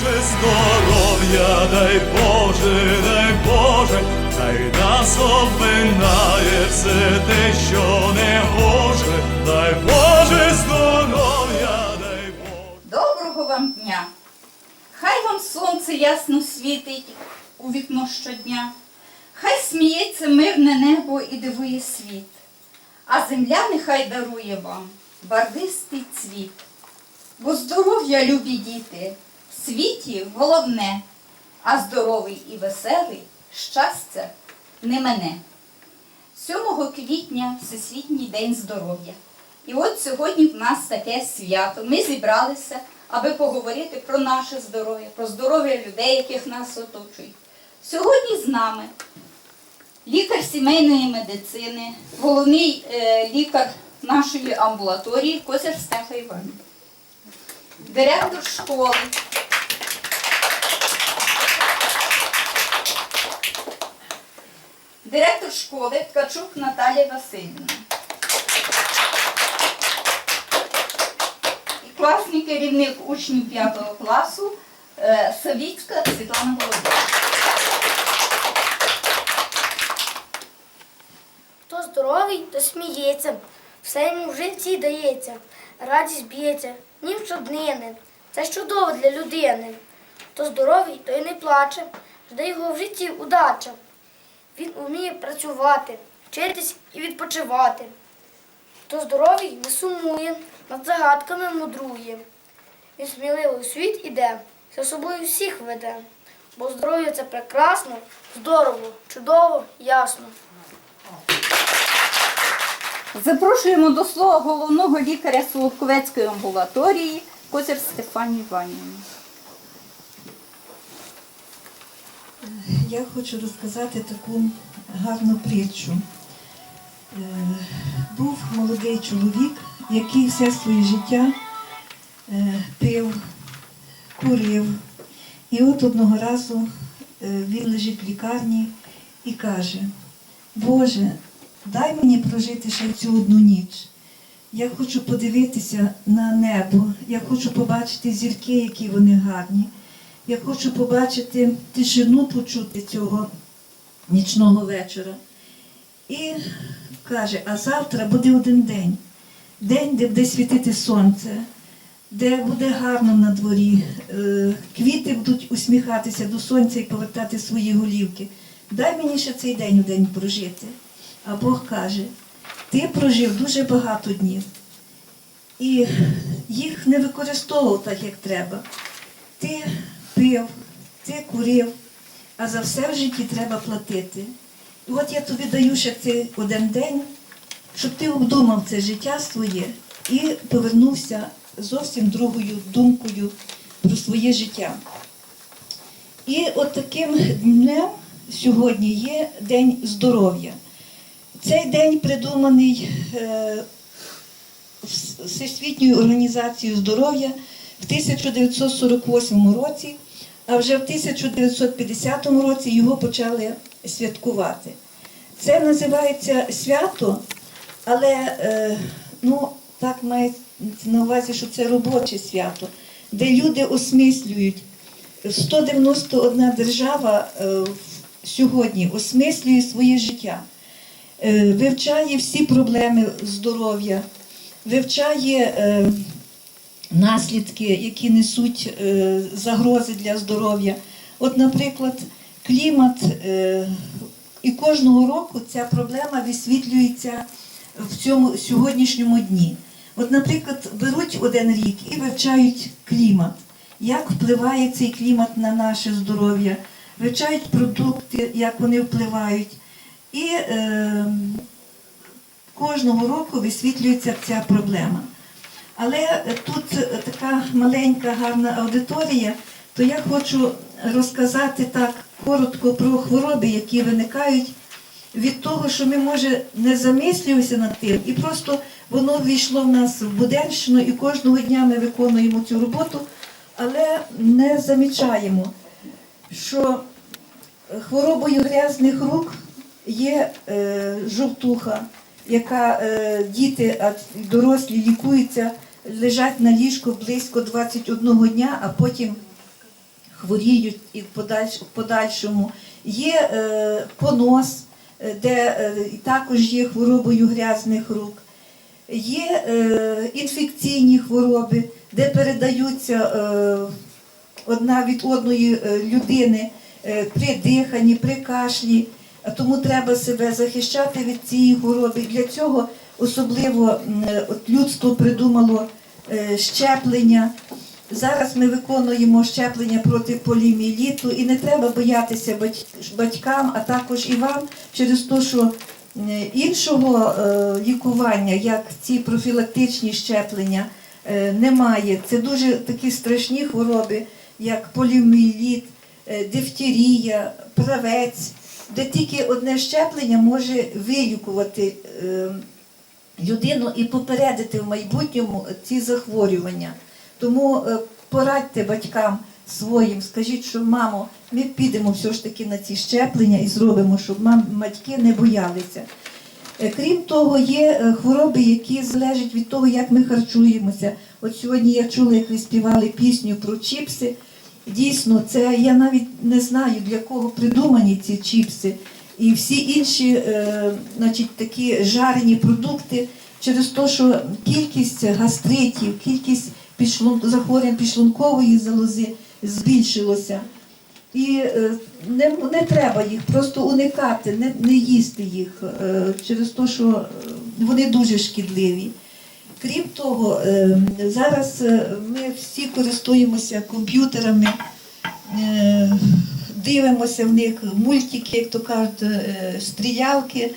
Боже, здоров'я, дай Боже, дай Боже, хай нас обминає все те, що не гоже, дай Боже, здоров'я, дай Боже. Доброго вам дня! Хай вам сонце ясно світить у вікно щодня, хай сміється мирне небо і дивує світ, а земля нехай дарує вам барвистий цвіт. Бо здоров'я, любі діти, світі головне, а здоровий і веселий щастя не мене. 7 квітня Всесвітній день здоров'я. І от сьогодні в нас таке свято. Ми зібралися, аби поговорити про наше здоров'я, про здоров'я людей, яких нас оточують. Сьогодні з нами лікар сімейної медицини, головний е, лікар нашої амбулаторії Козир Стефа Іванівна, директор школи. Директор школи Ткачук Наталія Васильівна. І класний керівник учнів 5 класу е, Савіцька Світлана Володимирівна. Хто здоровий, то сміється, все йому в житті дається, радість б'ється, ні в щоднини. Це чудово для людини. Хто здоровий, то й не плаче, жде його в житті удача. Він уміє працювати, вчитись і відпочивати. Хто здоровий, не сумує, над загадками мудрує. Він сміливо у світ іде, за собою всіх веде. Бо здоров'я це прекрасно, здорово, чудово, ясно. Запрошуємо до слова головного лікаря Соловковецької амбулаторії Козир Стефанію Іванівну. Я хочу розказати таку гарну притчу. Е, Був молодий чоловік, який все своє життя е, пив, курив. І от одного разу е, він лежить в лікарні і каже, Боже, дай мені прожити ще цю одну ніч. Я хочу подивитися на небо, я хочу побачити зірки, які вони гарні. Я хочу побачити тишину, почути цього нічного вечора. І каже, а завтра буде один день. День, де буде світити сонце, де буде гарно на дворі, е, квіти будуть усміхатися до сонця і повертати свої голівки. Дай мені ще цей день у день прожити. А Бог каже, ти прожив дуже багато днів і їх не використовував так, як треба. Ти пив, ти курив, а за все в житті треба платити. І от я тобі даю ще цей один день, щоб ти обдумав це життя своє і повернувся зовсім другою думкою про своє життя. І от таким днем сьогодні є День здоров'я. Цей день придуманий е, Всесвітньою організацією здоров'я в 1948 році, а вже в 1950 році його почали святкувати. Це називається свято, але е, ну, так має на увазі, що це робоче свято, де люди осмислюють 191 держава е, сьогодні осмислює своє життя, е, вивчає всі проблеми здоров'я, вивчає наслідки, які несуть е, загрози для здоров'я. От, наприклад, клімат, е, і кожного року ця проблема висвітлюється в цьому сьогоднішньому дні. От, наприклад, беруть один рік і вивчають клімат, як впливає цей клімат на наше здоров'я, вивчають продукти, як вони впливають. І е, кожного року висвітлюється ця проблема. Але тут е, така маленька гарна аудиторія, то я хочу розказати так коротко про хвороби, які виникають від того, що ми, може, не замислюємося над тим, і просто воно ввійшло в нас в буденщину, і кожного дня ми виконуємо цю роботу, але не замічаємо, що хворобою грязних рук є е, жовтуха, яка е, діти, а дорослі лікуються, лежать на ліжку близько 21 дня, а потім хворіють і в подальшому. Є е, понос, е, де е, також є хворобою грязних рук. Є е, інфекційні хвороби, де передаються е, одна від одної е, людини е, при диханні, при кашлі. Тому треба себе захищати від цієї хвороби. Для цього особливо от людство придумало е, щеплення. Зараз ми виконуємо щеплення проти поліомієліту і не треба боятися батькам, а також і вам через те, що іншого е, лікування, як ці профілактичні щеплення, е, немає. Це дуже такі страшні хвороби, як поліомієліт, е, дифтерія, правець, де тільки одне щеплення може вилікувати е, людину і попередити в майбутньому ці захворювання. Тому е, порадьте батькам своїм, скажіть, що мамо, ми підемо все ж таки на ці щеплення і зробимо, щоб батьки не боялися. Е, Крім того, є е, хвороби, які залежать від того, як ми харчуємося. От сьогодні я чула, як ви співали пісню про чіпси. Дійсно, це я навіть не знаю, для кого придумані ці чіпси. І всі інші е, значить, такі жарені продукти через те, що кількість гастритів, кількість підшлун... захворювань підшлункової залози збільшилося. І е, не, не треба їх просто уникати, не, не їсти їх е, через те, що е, вони дуже шкідливі. Крім того, е, зараз е, ми всі користуємося комп'ютерами, е, дивимося в них мультики, як то кажуть, стрілялки.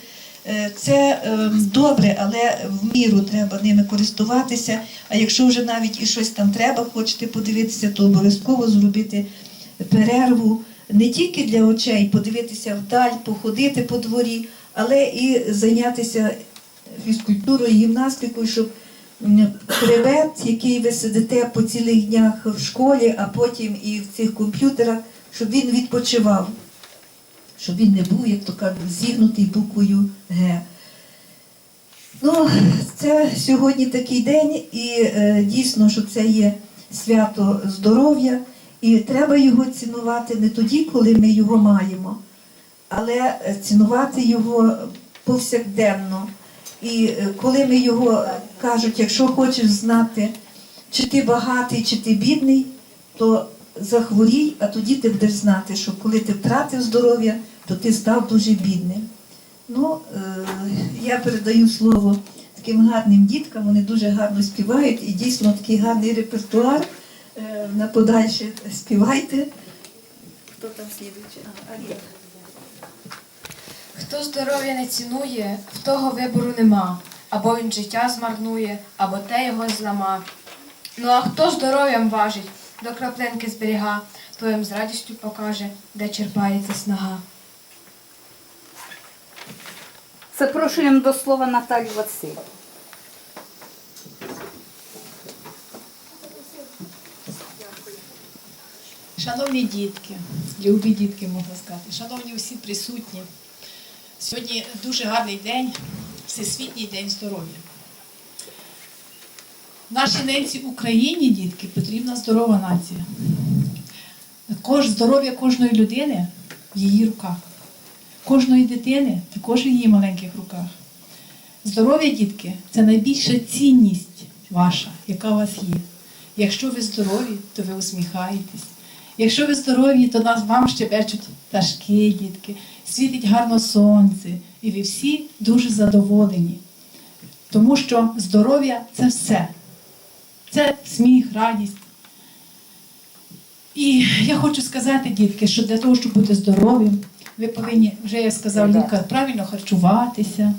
Це добре, але в міру треба ними користуватися. А якщо вже навіть і щось там треба, хочете подивитися, то обов'язково зробити перерву не тільки для очей, подивитися вдаль, походити по дворі, але і зайнятися фізкультурою, гімнастикою, щоб м, який ви сидите по цілих днях в школі, а потім і в цих комп'ютерах, щоб він відпочивав, щоб він не був, як то кажуть, зігнутий буквою Г. Ну, це сьогодні такий день, і е, дійсно, що це є свято здоров'я, і треба його цінувати не тоді, коли ми його маємо, але цінувати його повсякденно. І е, коли ми його кажуть, якщо хочеш знати, чи ти багатий, чи ти бідний, то захворій, а тоді ти будеш знати, що коли ти втратив здоров'я, то ти став дуже бідним. Ну, е, я передаю слово таким гарним діткам, вони дуже гарно співають і дійсно такий гарний репертуар. Е, На подальше співайте. Хто там слідуючий? Хто здоров'я не цінує, в того вибору нема. Або він життя змарнує, або те його злама. Ну а хто здоров'ям важить, до краплинки зберіга, твоїм з радістю покаже, де черпається снага. Запрошуємо до слова Наталю Василь. Шановні дітки, любі дітки, можна сказати, шановні всі присутні. Сьогодні дуже гарний день, Всесвітній день здоров'я. Нашій ненці Україні, дітки, потрібна здорова нація. Кож, здоров'я кожної людини в її руках. Кожної дитини також в її маленьких руках. Здоров'я, дітки, це найбільша цінність ваша, яка у вас є. Якщо ви здорові, то ви усміхаєтесь. Якщо ви здорові, то нас вам щебечуть пташки, дітки, світить гарно сонце, і ви всі дуже задоволені. Тому що здоров'я це все. Це сміх, радість. І я хочу сказати, дітки, що для того, щоб бути здоровим, ви повинні, вже я сказав, лікар, правильно харчуватися,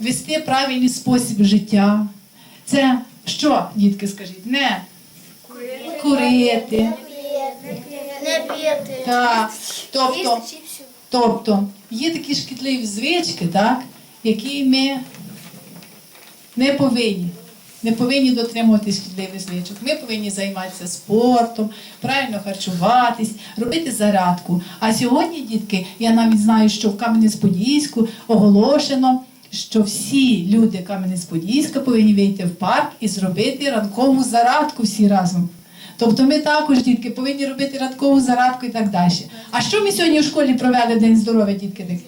вести правильний спосіб життя. Це що, дітки, скажіть? Не курити. Не п'яти. Так. Тобто. Тобто є такі шкідливі звички, так, які ми не повинні. Не повинні дотримуватись шкідливих звичок. Ми повинні займатися спортом, правильно харчуватись, робити зарядку. А сьогодні, дітки, я навіть знаю, що в Кам'янець-Подільську оголошено, що всі люди Кам'янець-Подільська повинні вийти в парк і зробити ранкову зарядку всі разом. Тобто ми також, дітки, повинні робити радкову зарадку і так далі. А що ми сьогодні в школі провели День здоров'я, дітки?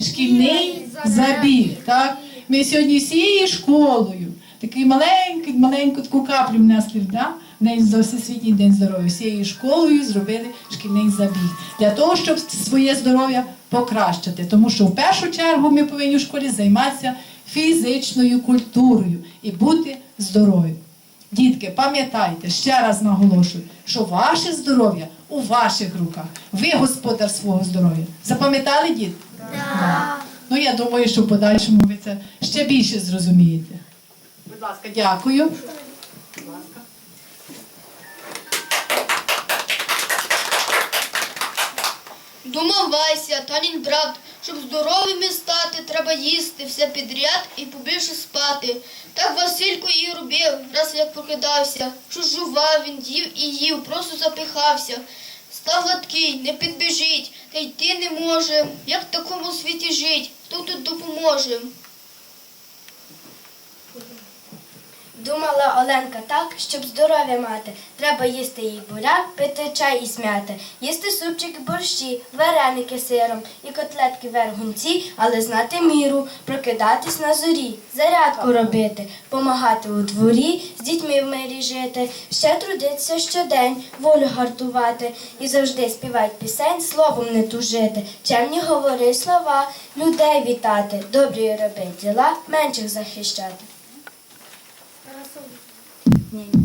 Шкільний забіг. Так? Ми сьогодні всією школою такий маленький, маленьку таку каплю внесли да? День Всесвітній день здоров'я. Всією школою зробили шкільний забіг для того, щоб своє здоров'я покращити. Тому що в першу чергу ми повинні в школі займатися фізичною культурою і бути здорові. Дітки, пам'ятайте, ще раз наголошую, що ваше здоров'я у ваших руках. Ви господар свого здоров'я. Запам'ятали, діти? Так. Ну, я думаю, що в подальшому ви це ще більше зрозумієте. Будь ласка, дякую. Думав Вася, Танін брат, щоб здоровими стати, треба їсти все підряд і побільше спати. Так Василько і робив, раз як прокидався, Чужував він їв і їв, просто запихався. Став гладкий, не підбіжить, та йти не може. Як в такому світі жить? Хто тут допоможе? Думала Оленка так, щоб здоров'я мати. Треба їсти їй буряк, пити чай і смяти, їсти супчики борщі, вареники сиром і котлетки вергунці, але знати міру, прокидатись на зорі, зарядку робити, помагати у дворі, з дітьми в мирі жити, ще трудитися щодень, волю гартувати і завжди співать пісень, словом не тужити, чемні говори слова, людей вітати, добрі робить діла, менших захищати. ね。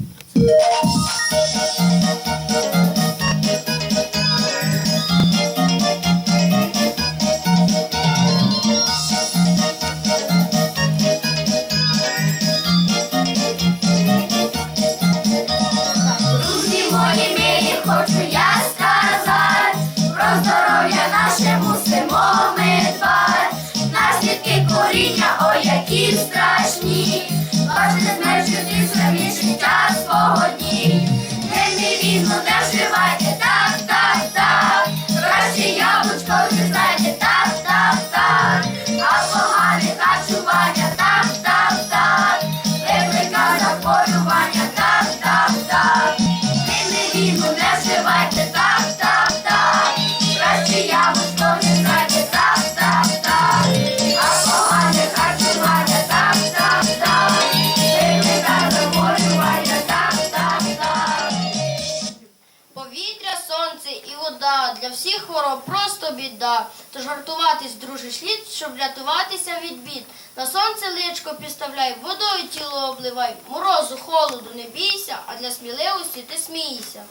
Слід, щоб рятуватися від бід. На сонце личко підставляй, водою тіло обливай, морозу, холоду не бійся, а для сміливості ти смійся.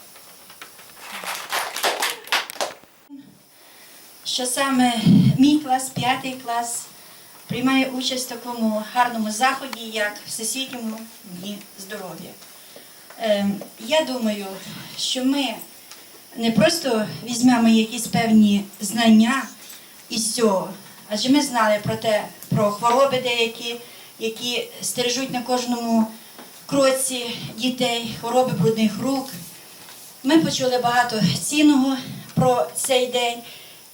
що саме мій клас, п'ятий клас, приймає участь в такому гарному заході, як Всесвітньому дні здоров'я. Ем, Я думаю, що ми не просто візьмемо якісь певні знання із цього, адже ми знали про те, про хвороби деякі, які стережуть на кожному кроці дітей, хвороби брудних рук. Ми почули багато цінного про цей день,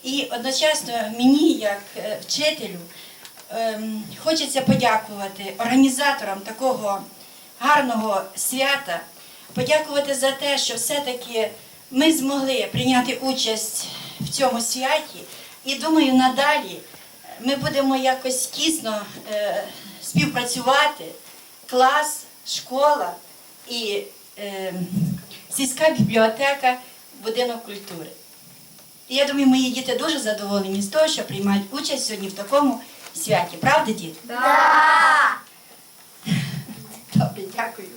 і одночасно мені, як е, вчителю, ем, хочеться подякувати організаторам такого гарного свята, подякувати за те, що все-таки ми змогли прийняти участь в цьому святі. І думаю, надалі ми будемо якось тісно е, співпрацювати, клас, школа і е, сільська бібліотека, будинок культури. І я думаю, мої діти дуже задоволені з того, що приймають участь сьогодні в такому святі. Правда, діти? Так! Добре, дякую.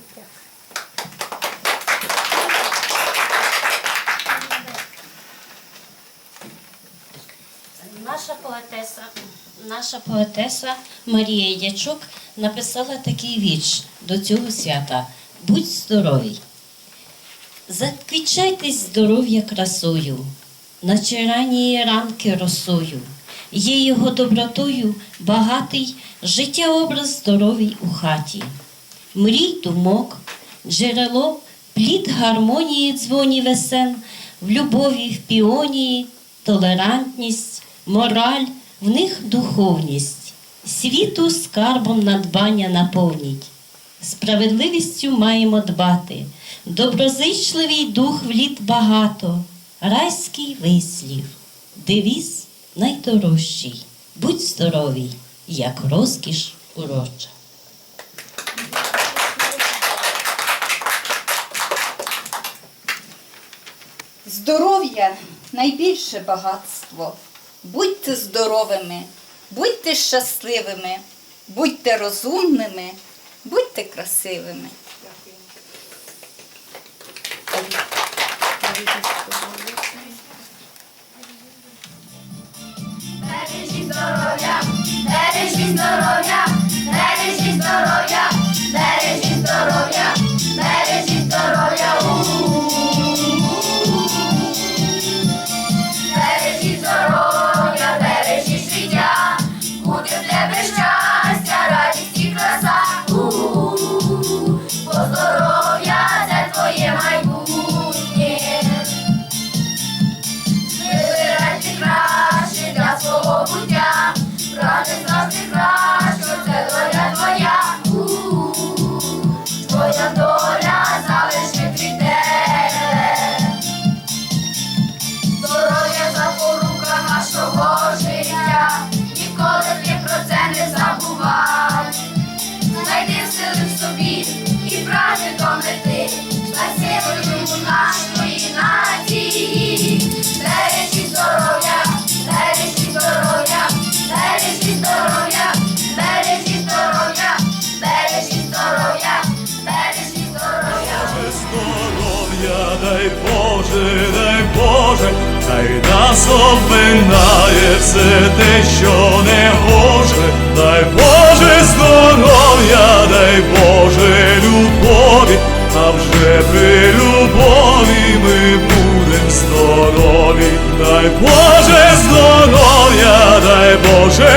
Наша поетеса, наша поетеса Марія Дячук написала такий вірш до цього свята. Будь здоровий. Заквічайтесь здоров'я красою, наче ранії ранки росою. Є його добротою багатий життя образ здоровий у хаті. Мрій думок, джерело, плід гармонії дзвоні весен, в любові, в піонії, толерантність, мораль, в них духовність, світу скарбом надбання наповніть. Справедливістю маємо дбати, Доброзичливий дух вліт багато, райський вислів, девіз найдорожчий. Будь здоровий, як розкіш уроча. Здоров'я найбільше багатство. Будьте здоровими, будьте щасливими, будьте розумними, будьте красивими. Бережіть здоров'я, бережіть здоров'я, дай Боже, дай Боже, хай нас обминає все те, що не гоже, дай Боже здоров'я, дай Боже любові, а вже при любові ми будем здорові, дай Боже здоров'я, дай Боже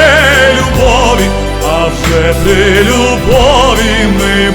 любові, а вже при любові ми